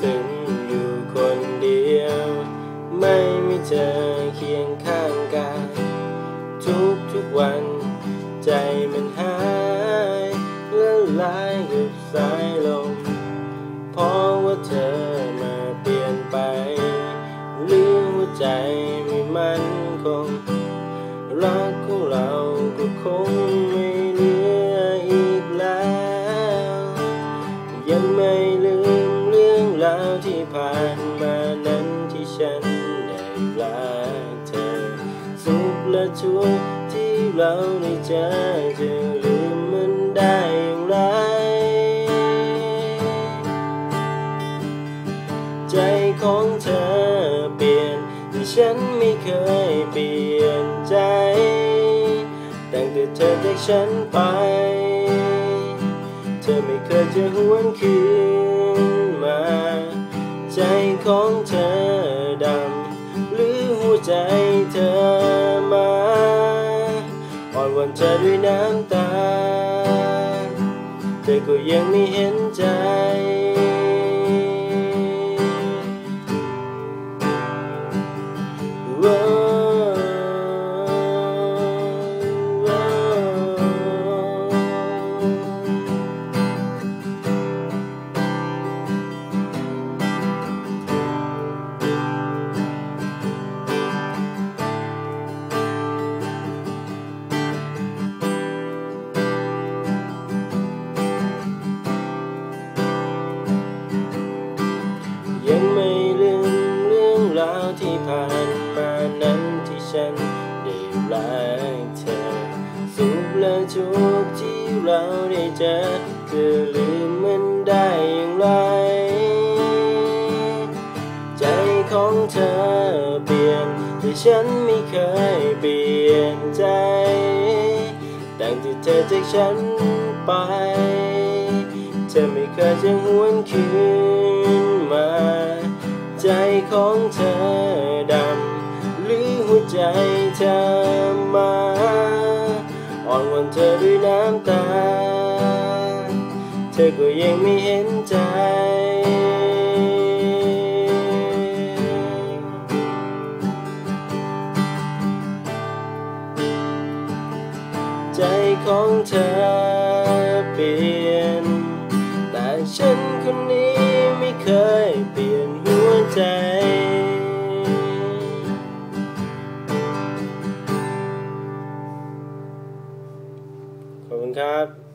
ซึ้งอยู่คนเดียว ไม่มีเธอเคียงข้างกายทุกทุกวันใจมันหายละลายกับสายลมเพราะว่าเธอมาเปลี่ยนไปหรือว่าใจไม่มั่นคงรักของเราก็คง ที่ผ่านมานั้นที่ฉันได้รักเธอ สุขและทุกข์ที่เราได้เจอจะลืมมันได้อย่างไร ใจของเธอเปลี่ยนแต่ฉันไม่เคยเปลี่ยนใจ ตั้งแต่เธอจากฉันไป ของเธอดำ หรือหัวใจเธอมาอ่อนวันเธอด้วยน้ำตาเธอก็ยังไม่เห็นใจ ผ่านมานั้นที่ฉันได้รักเธอ สุขและทุกข์ที่เราได้เจอจะลืมมันได้อย่างไร ใจของเธอเปลี่ยน แต่ฉันไม่เคยเปลี่ยนใจตั้งแต่เธอจากฉันไป เธอไม่เคยจะหวนคืนมา ใจของเธอ เธอมาอ่อนวันเธอด้วยน้ำตา เธอก็ยังไม่เห็นใจใจของเธอเปลี่ยน แต่ฉันคนนี้ไม่เคยเปลี่ยนหัวใจ คุณครับ